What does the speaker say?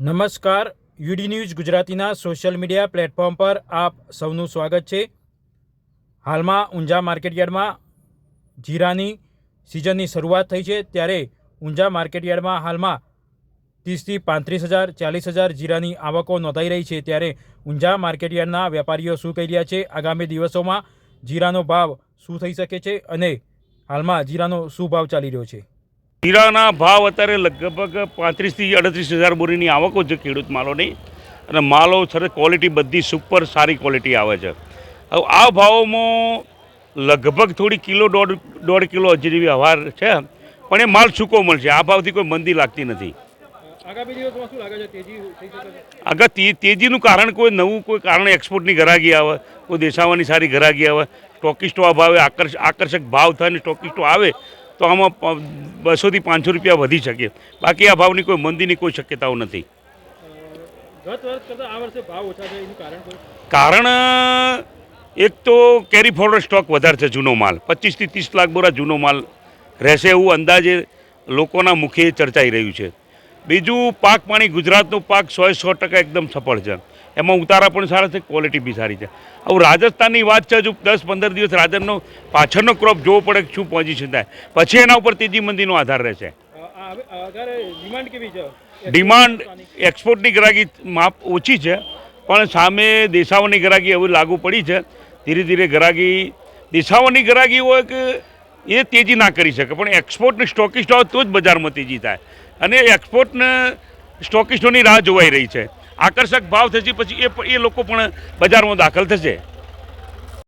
નમસ્કાર. UD news ગુજરાતીના social media platform પર આપ સૌનું સ્વાગત છે. હાલમાં ઊંઝા માર્કેટયાર્ડમાં જીરાની સિઝનની શરૂઆત થઈ છે. ત્યારે ઊંઝા માર્કેટયાર્ડમાં હાલમાં ત્રીસથી પાંત્રીસ હજાર, ચાલીસ હજાર જીરાની આવકો નોંધાઈ રહી છે. ત્યારે ઊંઝા માર્કેટયાર્ડના વેપારીઓ શું કહી રહ્યા છે? આગામી દિવસોમાં જીરાનો ભાવ શું થઈ શકે છે? અને હાલમાં જીરાનો શું ભાવ ચાલી રહ્યો છે? જીરાના ભાવ અત્યારે લગભગ પાંત્રીસથી અડત્રીસ હજાર બોરીની આવકો છે ખેડૂત માલોની. અને માલો સરસ ક્વોલિટી બધી સુપર સારી ક્વોલિટી આવે છે. હવે આ ભાવોમાં લગભગ થોડી કિલો દોઢ દોઢ કિલો હજી જેવી હવાર છે. પણ એ માલ સૂકો મળશે આ ભાવથી કોઈ મંદી લાગતી નથી. આગળ તે તેજીનું કારણ કોઈ નવું કોઈ કારણ એક્સપોર્ટની ઘરાગી આવે કોઈ દેશાવાની સારી ઘરાગી આવે. ટોકિસ્ટો આ ભાવે આકર્ષ આકર્ષક ભાવ થાય ને ટોકિસ્ટો આવે તો આમાં બસોથી પાંચસો રૂપિયા વધી શકે. બાકી આ ભાવની કોઈ મંદીની કોઈ શક્યતાઓ નથી. કારણ એક તો કેરી ફોરવર્ડ સ્ટોક વધારે છે જૂનો માલ. પચીસથી ત્રીસ લાખ બોરા જૂનો માલ રહેશે એવું અંદાજે લોકોના મુખે ચર્ચાઈ રહ્યું છે. બીજું પાક પાણી ગુજરાતનું પાક સો સો ટકા એકદમ સફળ છે. એમાં ઉતારા પણ સારા છે ક્વોલિટી બી સારી છે. હવે રાજસ્થાનની વાત છે હજુ દસ પંદર દિવસ રાજનનો પાછળનો ક્રોપ જોવો પડે કે શું પોઝિશન થાય. પછી એના ઉપર તેજી મંદીનો આધાર રહેશે. ડિમાન્ડ કેવી છે? ડિમાન્ડ એક્સપોર્ટની ગ્રાહકી માપ ઓછી છે પણ સામે દેશાઓની ગ્રાહકી હવે લાગુ પડી છે. ધીરે ધીરે ગ્રાહકી દેશાઓની ગ્રાહકી હોય કે એ તેજી ના કરી શકે. પણ એક્સપોર્ટને સ્ટોકિસ્ટ હોય તો જ બજારમાં તેજી થાય. અને એક્સપોર્ટને સ્ટોકિસ્ટોની રાહ જોવાઈ રહી છે. આકર્ષક ભાવ થશે પછી એ એ લોકો પણ બજારમાં દાખલ થશે.